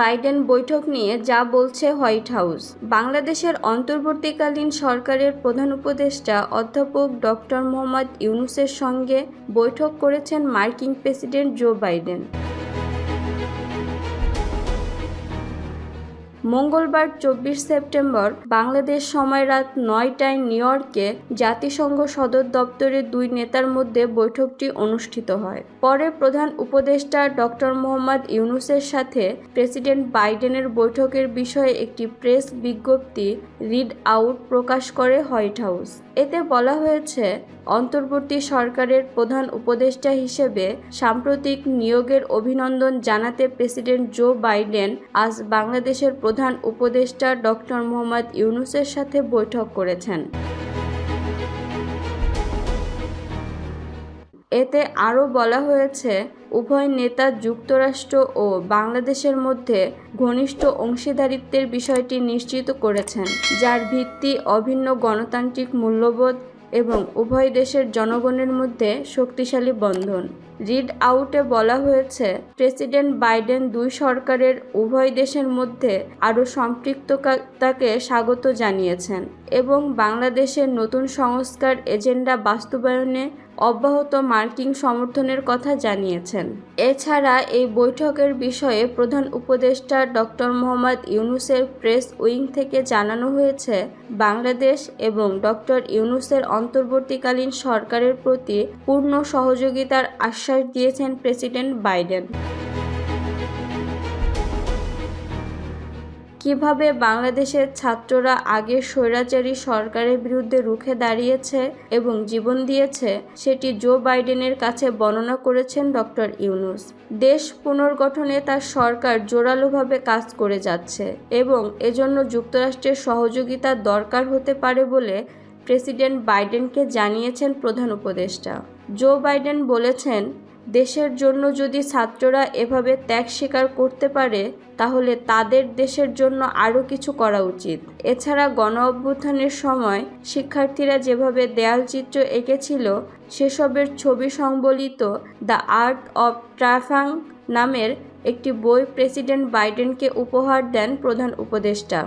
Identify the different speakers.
Speaker 1: Biden বৈঠক নিয়ে যা বলছে হোয়াইট হাউস। বাংলাদেশের অন্তর্বর্তীকালীন সরকারের প্রধান উপদেষ্টা অধ্যাপক ডক্টর মোহাম্মদ ইউনুসের সঙ্গে বৈঠক করেছেন মার্কিন প্রেসিডেন্ট জো বাইডেন। মঙ্গলবার চব্বিশ সেপ্টেম্বর বাংলাদেশ সময় রাত নয়টায় নিউ ইয়র্কে জাতিসংঘ সদর দপ্তরে দুই নেতার মধ্যে বৈঠকটি অনুষ্ঠিত হয়। পরে প্রধান উপদেষ্টা ডক্টর মোহাম্মদ ইউনুসের সাথে প্রেসিডেন্ট বাইডেনের বৈঠকের বিষয়ে একটি প্রেস বিজ্ঞপ্তি রিড আউট প্রকাশ করে হোয়াইট হাউস। এতে বলা হয়েছে, অন্তর্বর্তী সরকারের প্রধান উপদেষ্টা হিসেবে সাম্প্রতিক নিয়োগের অভিনন্দন জানাতে প্রেসিডেন্ট জো বাইডেন আজ বাংলাদেশের প্রধান উপদেষ্টা ডক্টর মোহাম্মদ ইউনুসের সাথে বৈঠক করেছেন। এতে আরও বলা হয়েছে, উভয় নেতা যুক্তরাষ্ট্র ও বাংলাদেশের মধ্যে ঘনিষ্ঠ অংশীদারিত্বের বিষয়টি নিশ্চিত করেছেন, যার ভিত্তি অভিন্ন গণতান্ত্রিক মূল্যবোধ এবং উভয় দেশের জনগণের মধ্যে শক্তিশালী বন্ধন। রিড আউটে বলা হয়েছে, প্রেসিডেন্ট বাইডেন দুই সরকারের উভয় দেশের মধ্যে আরও সম্পৃক্ততাকে স্বাগত জানিয়েছেন। এবং বাংলাদেশের নতুন সংস্কার এজেন্ডা বাস্তবায়নে অব্যাহত মার্কিন সমর্থনের কথা জানিয়েছেন। এছাড়া এই বৈঠকের বিষয়ে প্রধান উপদেষ্টা ডক্টর মোহাম্মদ ইউনুসের প্রেস উইং থেকে জানানো হয়েছে, বাংলাদেশ এবং ডক্টর ইউনুসের অন্তর্বর্তীকালীন সরকারের প্রতি পূর্ণ সহযোগিতার আশ্বাস দিয়েছেন প্রেসিডেন্ট বাইডেন। কীভাবে বাংলাদেশের ছাত্ররা আগে স্বৈরাচারী সরকারের বিরুদ্ধে রুখে দাঁড়িয়েছে এবং জীবন দিয়েছে, সেটি জো বাইডেনের কাছে বর্ণনা করেছেন ডক্টর ইউনুস। দেশ পুনর্গঠনে তার সরকার জোরালোভাবে কাজ করে যাচ্ছে এবং এজন্য যুক্তরাষ্ট্রের সহযোগিতা দরকার হতে পারে বলে প্রেসিডেন্ট বাইডেনকে জানিয়েছেন প্রধান উপদেষ্টা। জো বাইডেন বলেছেন দেশের জন্য যদি ছাত্ররা এভাবে ত্যাগ স্বীকার করতে পারে, তাহলে তাদের দেশের জন্য আরও কিছু করা উচিত। এছাড়া গণ অভ্যুত্থানের সময় শিক্ষার্থীরা যেভাবে দেয়ালচিত্র এঁকেছিল, সেসবের ছবি সংবলিত দ্য আর্ট অব ট্রাফাং নামের একটি বই প্রেসিডেন্ট বাইডেনকে উপহার দেন প্রধান উপদেষ্টা।